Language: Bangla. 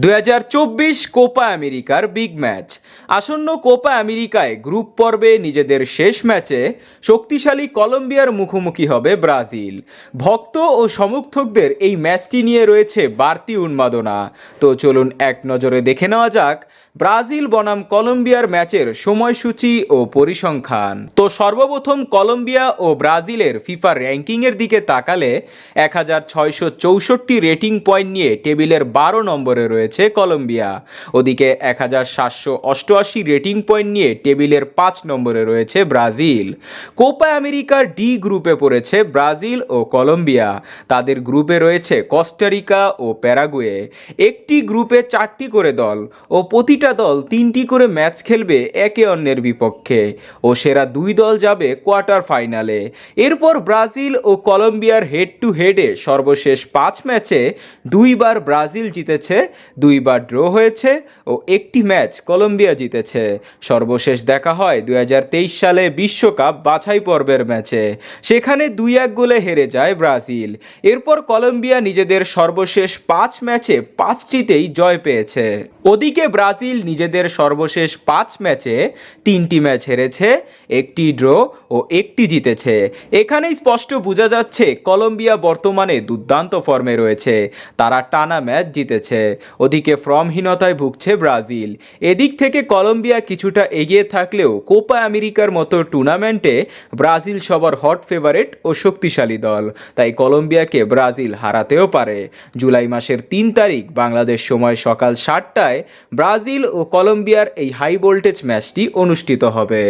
দু হাজার চব্বিশ কোপা আমেরিকার বিগ ম্যাচ। আসন্ন কোপা আমেরিকায় গ্রুপ পর্বে নিজেদের শেষ ম্যাচে শক্তিশালী কলম্বিয়ার মুখোমুখি হবে ব্রাজিল। ভক্ত ও সমর্থকদের এই ম্যাচটি নিয়ে রয়েছে বাড়তি উন্মাদনা। তো চলুন এক নজরে দেখে নেওয়া যাক ব্রাজিল বনাম কলম্বিয়ার ম্যাচের সময়সূচি ও পরিসংখ্যান। তো সর্বপ্রথম কলম্বিয়া ও ব্রাজিলের ফিফা র্যাঙ্কিংয়ের দিকে তাকালে এক হাজার ছয়শো চৌষট্টি রেটিং পয়েন্ট নিয়ে টেবিলের বারো নম্বরে রয়েছে কলম্বিয়া। ওদিকে এক হাজার সাতশো অষ্টআশি রেটিং পয়েন্ট নিয়ে টেবিলের পাঁচ নম্বরে রয়েছে ব্রাজিল। কোপা আমেরিকার ডি গ্রুপে পড়েছে ব্রাজিল ও কলম্বিয়া। তাদের গ্রুপে রয়েছে কস্টারিকা ও প্যারাগুয়ে। একটি গ্রুপে চারটি করে দল ও প্রতিটা দল তিনটি করে ম্যাচ খেলবে একে অন্যের বিপক্ষে। ও সেরা দুই দল যাবে কোয়ার্টার ফাইনালে। এরপর ব্রাজিল ও কলম্বিয়ার হেড টু হেডে সর্বশেষ পাঁচ ম্যাচে দুইবার ব্রাজিল জিতেছে দুইবার ড্র হয়েছে ও একটি ম্যাচ কলম্বিয়া জিতেছে। সর্বশেষ দেখা হয় দু হাজার তেইশ সালে বিশ্বকাপ বাছাই পর্বের ম্যাচে। সেখানে দুই এক গোলে হেরে যায় ব্রাজিল। এরপর কলম্বিয়া নিজেদের সর্বশেষ পাঁচ ম্যাচে পাঁচটিতেই জয় পেয়েছে। ওদিকে ব্রাজিল নিজেদের সর্বশেষ পাঁচ ম্যাচে তিনটি ম্যাচ হেরেছে, একটি ড্র ও একটি জিতেছে। এখানেই স্পষ্ট বোঝা যাচ্ছে, কলম্বিয়া বর্তমানে দুর্দান্ত ফর্মে রয়েছে। তারা টানা ম্যাচ জিতেছে। ওদিকে ফর্মহীনতায় ভুগছে ব্রাজিল। এদিক থেকে কলম্বিয়া কিছুটা এগিয়ে থাকলেও কোপা আমেরিকার মতো টুর্নামেন্টে ব্রাজিল সবার হট ফেভারেট ও শক্তিশালী দল। তাই কলম্বিয়াকে ব্রাজিল হারাতেও পারে। জুলাই মাসের তিন তারিখ বাংলাদেশ সময় সকাল সাতটায় ব্রাজিল ও কলম্বিয়ার এই হাই ভোল্টেজ ম্যাচটি অনুষ্ঠিত হবে।